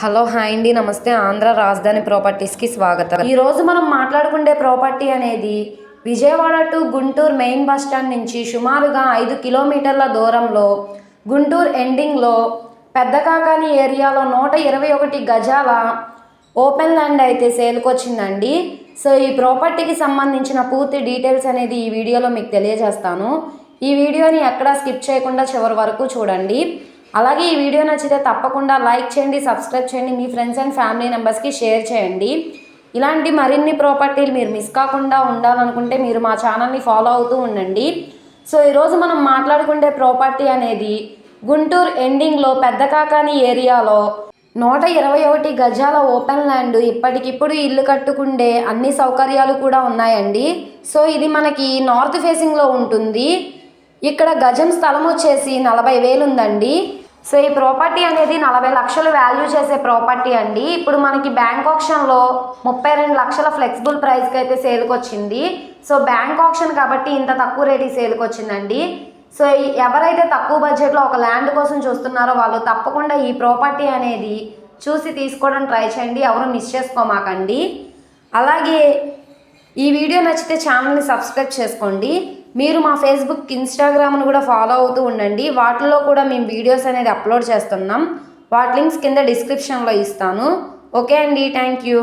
Hello hi అండి. నమస్తే. ఆంధ్ర రాజధాని ప్రాపర్టీస్కి స్వాగతం. ఈరోజు మనం మాట్లాడుకునే ప్రాపర్టీ అనేది Vijayawada to Guntur main bus stand నుంచి సుమారుగా ఐదు కిలోమీటర్ల దూరంలో గుంటూరు ఎండింగ్లో పెద్దకాకాని ఏరియాలో నూట ఇరవై ఒకటి గజాల ఓపెన్ ల్యాండ్ అయితే సేల్కొచ్చిందండి సో ఈ ప్రాపర్టీకి సంబంధించిన పూర్తి డీటెయిల్స్ అనేది ఈ వీడియోలో మీకు తెలియజేస్తాను. ఈ వీడియోని ఎక్కడా స్కిప్ చేయకుండా చివరి వరకు చూడండి. అలాగే ఈ వీడియో నచ్చితే తప్పకుండా లైక్ చేయండి సబ్స్క్రైబ్ చేయండి మీ ఫ్రెండ్స్ అండ్ ఫ్యామిలీ మెంబర్స్కి షేర్ చేయండి. ఇలాంటి మరిన్ని ప్రాపర్టీలు మీరు మిస్ కాకుండా ఉండాలనుకుంటే మీరు మా ఛానల్ని ఫాలో అవుతూ ఉండండి. సో ఈరోజు మనం మాట్లాడుకునే ప్రాపర్టీ అనేది గుంటూరు ఎండింగ్లో పెద్ద కాకాని ఏరియాలో నూట ఇరవై ఒకటి గజాల ఓపెన్ ల్యాండ్ ఇప్పటికిప్పుడు ఇల్లు కట్టుకుండే అన్ని సౌకర్యాలు కూడా ఉన్నాయండి. సో ఇది మనకి నార్త్ ఫేసింగ్లో ఉంటుంది. ఇక్కడ గజం స్థలం వచ్చేసి నలభై వేలు ఉందండి. సో ఈ ప్రాపర్టీ అనేది నలభై లక్షలు వాల్యూ చేసే ప్రాపర్టీ అండి. ఇప్పుడు మనకి బ్యాంక్ ఆప్షన్లో ముప్పై రెండు లక్షల ఫ్లెక్సిబుల్ ప్రైస్కి అయితే సేల్కి వచ్చింది. సో బ్యాంక్ ఆప్షన్ కాబట్టి ఇంత తక్కువ రేటుకి సేల్కి వచ్చిందండి. సో ఎవరైతే తక్కువ బడ్జెట్లో ఒక ల్యాండ్ కోసం చూస్తున్నారో వాళ్ళు తప్పకుండా ఈ ప్రాపర్టీ అనేది చూసి తీసుకోవడం ట్రై చేయండి. ఎవరు మిస్ చేసుకోమాకండి. అలాగే ఈ వీడియో నచ్చితే ఛానల్ని సబ్స్క్రైబ్ చేసుకోండి. మీరు మా ఫేస్బుక్ ఇన్స్టాగ్రామ్ను కూడా ఫాలో అవుతూ ఉండండి. వాటిలో కూడా మేము వీడియోస్ అనేది అప్లోడ్ చేస్తున్నాం. వాటి లింక్స్ కింద డిస్క్రిప్షన్లో ఇస్తాను. ఓకే అండి థ్యాంక్ యూ